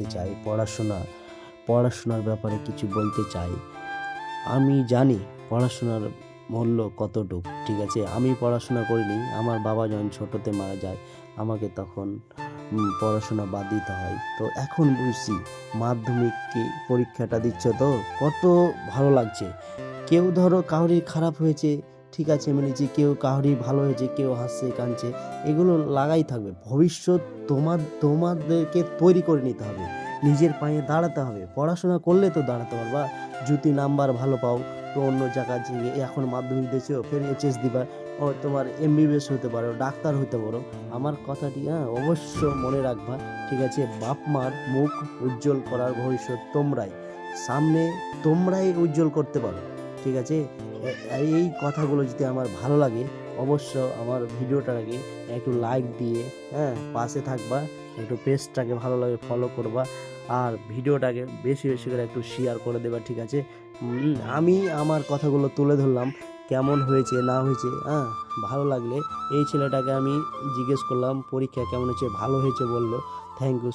করতে চাই, পড়াশোনা, পড়াশোনার ব্যাপারে কিছু বলতে চাই। আমি জানি পড়াশোনার মূল্য কতটুক, ঠিক আছে? আমি পড়াশোনা করিনি, আমার বাবা যখন ছোটোতে মারা যায়, আমাকে তখন পড়াশোনা বাদ দিতে হয়। তো এখন বুঝছি, মাধ্যমিক কি পরীক্ষাটা দিচ্ছ তো? কত ভালো লাগছে। কেউ ধরো কাউরি খারাপ হয়েছে ঠিক আছে মানে যে কেউ কাউরি ভালো হয়েছে কেউ হাসছে, কাঁদছে, এগুলো লাগাই থাকবে। ভবিষ্যৎ তোমার তোমাদেরকে তৈরি করে নিতে হবে। নিজের পায়ে দাঁড়াতে হবে। পড়াশোনা করলে তো দাঁড়াতে পারবা। যদি নাম্বার ভালো পাও, তো অন্য জায়গায় গিয়ে এখন মাধ্যমিক দিয়েছ, ফের এইচএস দিবা, ও তোমার এমবিবিএস হতে পারো, ডাক্তার হতে পারো। আমার কথাটি হ্যাঁ অবশ্য মনে রাখবা, ঠিক আছে, বাপ মার মুখ উজ্জ্বল করার ভবিষ্যৎ তোমরাই। সামনে তোমরাই উজ্জ্বল করতে পারো, ঠিক আছে? এই কথাগুলো যদি আমার ভালো লাগে, অবশ্য আমার ভিডিওটাকে একটু লাইক দিয়ে হ্যাঁ পাশে থাকবা, একটু পেজটাকে ভালো লাগে ফলো করবা, আর ভিডিওটাকে বেশি বেশি করে একটু শেয়ার করে দেবা, ঠিক আছে? আমি আমার কথাগুলো তুলে ধরলাম, কেমন হয়েছে, না হয়েছে হ্যাঁ ভালো লাগলে এই ছেলেটাকে আমি জিজ্ঞেস করলাম, পরীক্ষা কেমন হয়েছে, ভালো হয়েছে বলল থ্যাংক ইউ